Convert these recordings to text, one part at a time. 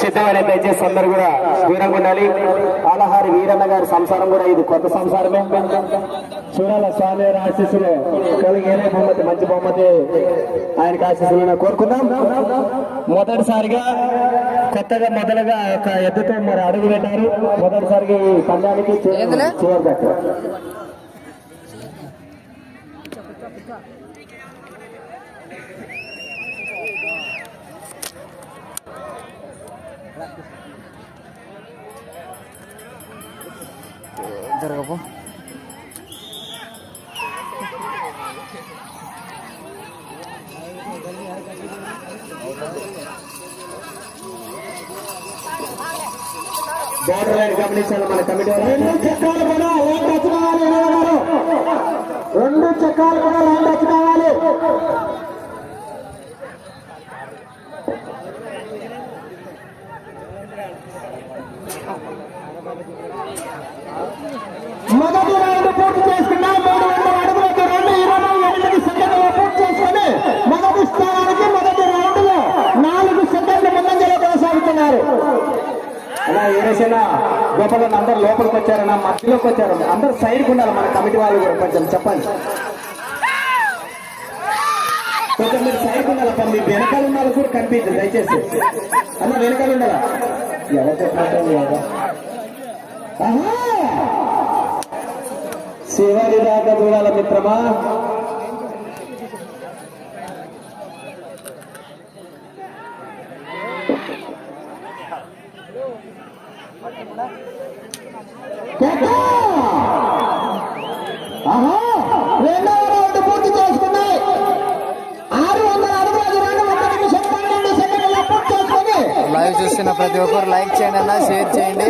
సిద్ధమైన దయచేసి అందరూ కూడా దూరంగా ఉండాలి. ఆలహారి వీరన్న గారి సంసారం కూడా ఇది కొత్త సంసారమే. చూడాల స్వామి ఆశీస్సులు కలిగేనే బహుమతి మంచి బహుమతి ఆయనకి ఆశీస్సులు కోరుకుందాం. మొదటిసారిగా కొత్తగా మొదలుగా ఒక ఎద్దుతో మరి అడుగు పెట్టారు. మొదటిసారిగా ఈ పందానికి? చివరి బోర్డర్ లైన్ గమనించాలి మన కమిటీ రెండు చక్రాలు కూడా లైన్ టచ్ కావాలి రెండు చక్రాలు కూడా లైన్ టచ్ కావాలి రౌండ్ పూర్తి చేసుకున్నా మూడు వందల అడుగులకు రెండు ఇరవై ఎనిమిది సెకండ్లు పూర్తి చేసుకుని మొదటి స్థానానికి మొదటి రౌండ్లో నాలుగు సెకండ్లు ముందంజలో కొనసాగుతున్నారు అలా ఏరేసైనా అందరు లోపలికి వచ్చారన్నా మధ్యలోకి వచ్చారు. అందరు సైడ్కి ఉండాలి మన కమిటీ వాళ్ళు కూడా కొంచెం చెప్పండి. కొంచెం మీరు సైడ్కి ఉండాలి అప్ప మీ వెనకాల ఉన్నారు కూడా కనిపించదు దయచేసి. అన్న వెనకాల ఉండాలా? ఎవరు చెప్పినట్టు కదా దాకా చూడాల మిత్రమా? రెండవ రౌండ్ పూర్తి చేసుకున్నాయి. ఆరు వందల అడుగుల రెండు వంద నిమిషం పన్నెండు సెకండ్ల పూర్తి చేసుకుని లైవ్ చూస్తున్న ప్రతి ఒక్కరు లైక్ చేయండి అన్న షేర్ చేయండి.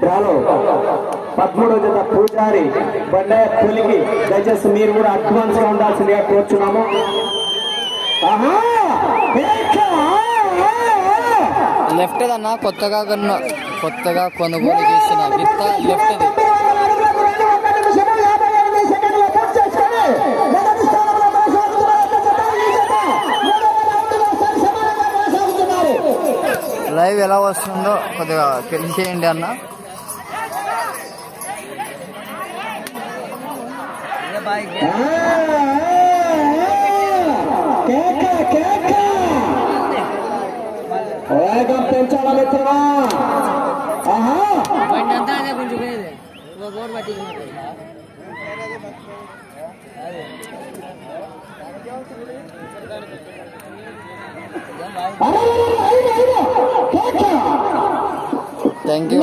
డ్రాలో పదమూడో జత పూజారి బండయ్య పులికి దయచేసి మీరు కూడా అడ్వాన్స్గా ఉండాల్సిందిగా కోరుచున్నాము. లెఫ్ట్ అన్న కొత్తగా కొన్న కొత్తగా కొనుగోలు చేసిన విత్త లెఫ్ట్ లైవ్ ఎలా వస్తుందో కొద్దిగా తెలియచేయండి అన్న. వేగం పెంచాలా మిత్రమా థ్యాంక్ యూ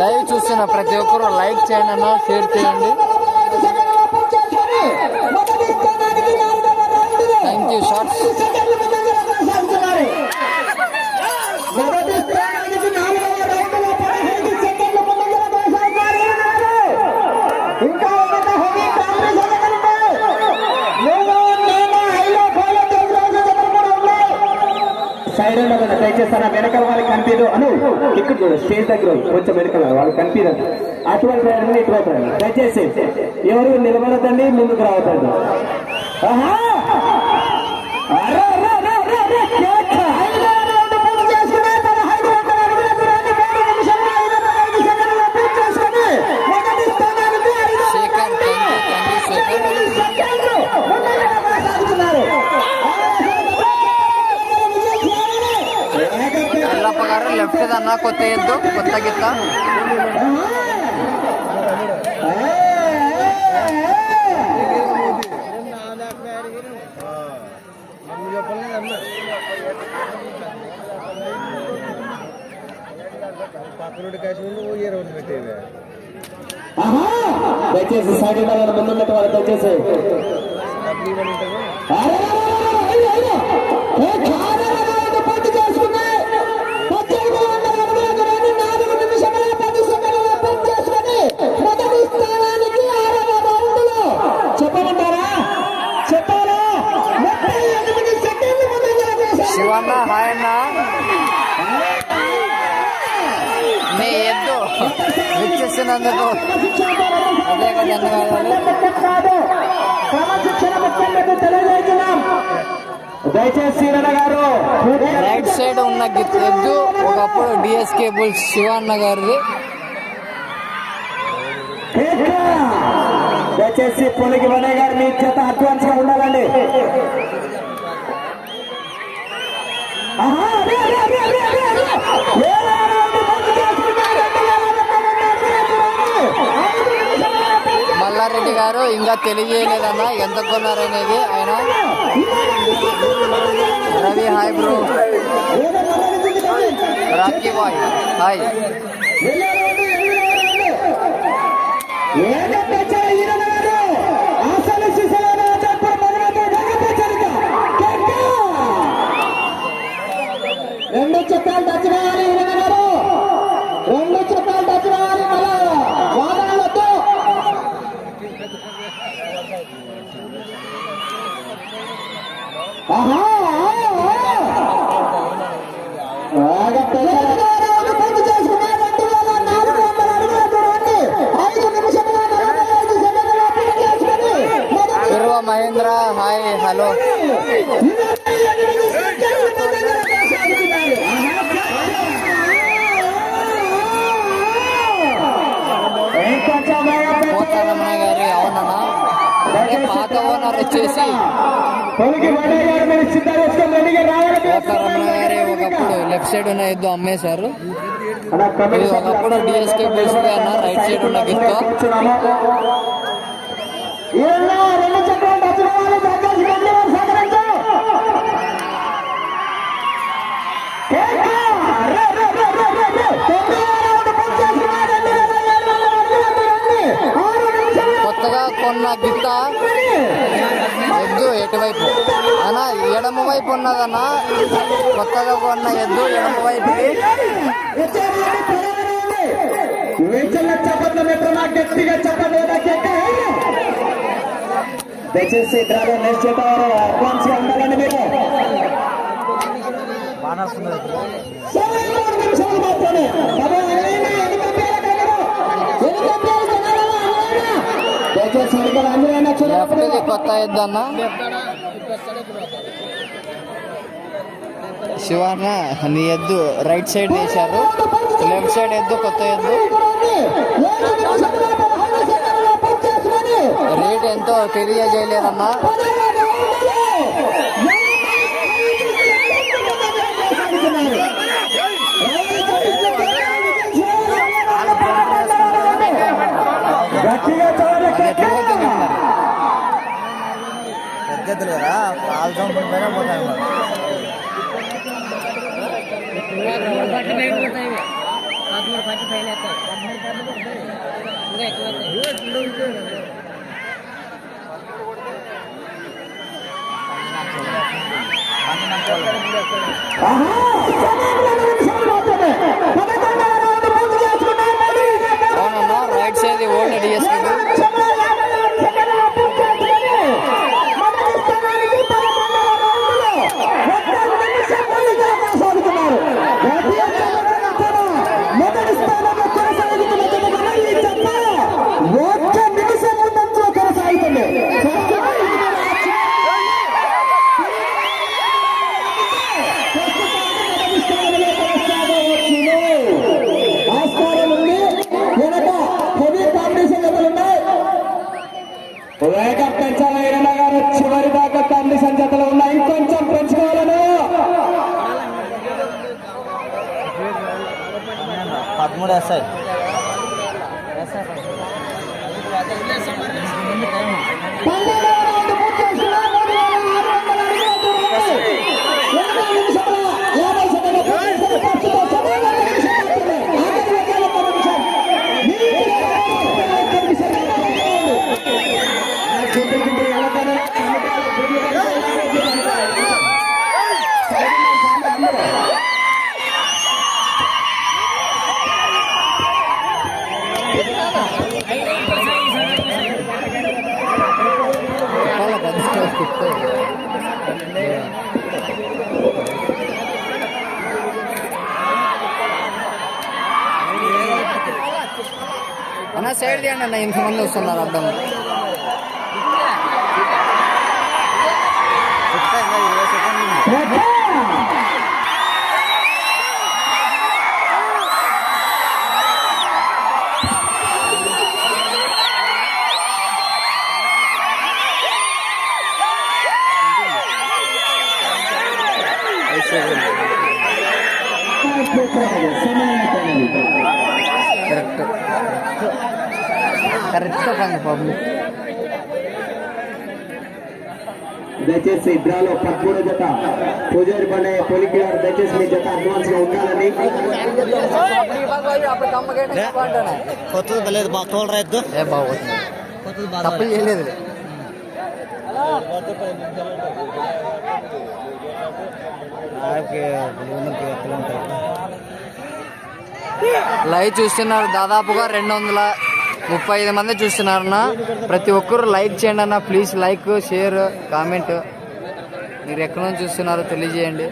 లైవ్ చూస్తున్న ప్రతి ఒక్కరు లైక్ చేయండి అన్న షేర్ చేయండి. థ్యాంక్ యూ షార్ట్స్ సైరన్లో కదా దయచేస్తారా వెనకాల వాళ్ళకి కనిపించదు అను. ఇక్కడ స్టేజ్ దగ్గర కొంచెం వెనకాల వాళ్ళకి కనిపించదు అటువంటి ఇక్కడ ఇటువంటి దయచేసి ఎవరు నిలబడదండి ముందుకు రావద్దండి. ఆహా! దయచేసి సైడ్ ముందున్నట్టు వాళ్ళు దయచేసి అరే, రైట్ సైడ్ ఉన్న గిత్ ఎద్దు ఒకప్పుడు డిఎస్కే బుల్స్ శివన్న గారిది. దయచేసి పొలికి వినయ్ గారు మీ చేత అడ్వాన్స్గా ఉండాలండి రెడ్డి గారు ఇంకా తెలియజేయలేదన్న ఎంత కొన్నారనేది ఆయన. Ravi hi bro. Rocky boy. Hi. రెండు చిత్రాలు టచ్ కావాలి రెండు చిత్రాలు టచ్ కావాలి మహేంద్ర హాయ్ హలో. గారి అవునన్నా అంటే పాత ఓనర్ వచ్చేసి పొలికి వడయ్య గారు ఒకప్పుడు లెఫ్ట్ సైడ్ ఉన్న ఎద్దు అమ్మేశారు. ఒకప్పుడు డిఎస్కే బుల్స్ అన్న రైట్ సైడ్ ఉన్న గిత్తో కొత్తగా కొన్న గిత్త. ఎద్దు ఎటువైపు? అన్న ఎడమ వైపు ఉన్నదన్న. కొత్తగా కొన్న ఎద్దు ఎడమ చప్పట్ల మిత్రమా గట్టిగా కేక దయచేసి డ్రైవర్ నెక్స్ట్ అడ్వాన్స్గా ఉండాలండి మీరు. మాత్రమే లెఫ్ట్ది కొత్త నీ ఎద్దు రైట్ సైడ్ వేశారు. లెఫ్ట్ సైడ్ ఎద్దు కొత్త ఎద్దు. రేట్ ఎంతో తెలియజేయలేదన్నా గట్టిగా చూడండి అది ఎటువైపు మరి పెద్దలు కదా పాలు చంపుని పైన పోతాయి పట్టు బయట. పదమూడు పైన. ఇంకా ఎక్కువ uh-oh గారు చివరి దాకా కాంపిటీషన్ జతలు ఉన్నాయి. ఇంకొంచెం పెంచుకోవాలను. పదమూడు వేస్తాయి పన్నెండవ రౌండ్ పూర్తి చేసుకున్నారు. మూడు వేల ఆరు వందల అడుగుల దూరాన్ని ఎనిమిది నిమిషముల యాభై సెకండ్ల పూర్తి చేసిన ఖర్చుతో సమయం ఒక నిమిషం మాత్రమే. ఆఖరి వేగాలు ఒక నిమిషం. నీటిలో ఒక నిమిషం మాత్రమే. చూపించింది ఎలాగైనా కమిటీలో గుడ్లు పెద్ద సైడ్ తీయండి అన్న ఇంతమంది వస్తున్నారు అడ్డం చెప్తా ఇంకా ఇరవై సెకండ్లు ఉంది. ఐదు సెకండ్లు. కరెక్ట్ కరెక్ట్ పని పబ్లిక్ దయచేసి డ్రాలో పదమూడు జత. పూజారి పడే పోలికి గారు దయచేసి మీ జత అడ్వాన్స్గా ఉండాలని. కొత్తది బలేదు బాగా తోలు రైతు. ఏ బాగుంది కొత్తది. బాగా తప్పు చేయలేదు. లైవ్ చూస్తున్నారు దాదాపుగా రెండు వందల ముప్పై ఐదు మంది చూస్తున్నారన్న. ప్రతి ఒక్కరు లైక్ చేయండి అన్న. Please like share comment. మీరు ఎక్కడి నుంచి చూస్తున్నారో తెలియజేయండి.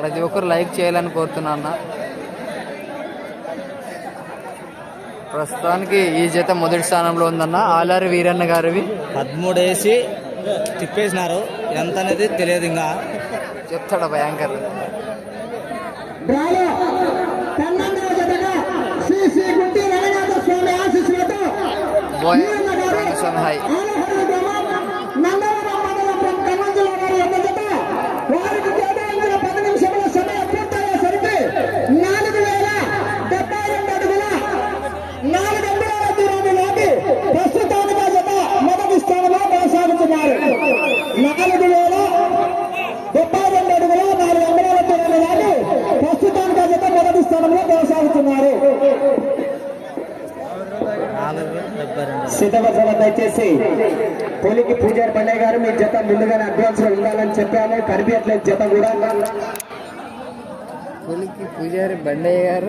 ప్రతి ఒక్కరు లైక్ చేయాలని కోరుతున్నా అన్న. ప్రస్తుతానికి ఈ జత మొదటి స్థానంలో ఉందన్న. ఆలారి వీరన్న గారివి. పదమూడు వేసి తిప్పేసినారు. ఎంత అనేది తెలియదు ఇంకా. చెప్తాడు భయంకర్. బోయ్ వీరన్న గారు రంగస్వామి డెబ్బై రెండు దయచేసి పోలికి పూజారి పండే గారు మీ జత ముందుగానే అడ్వాన్స్లో ఉండాలని చెప్పాము కనిపించట్లేదు జత కూడా. పులికి పూజారి బండయ్య గారు.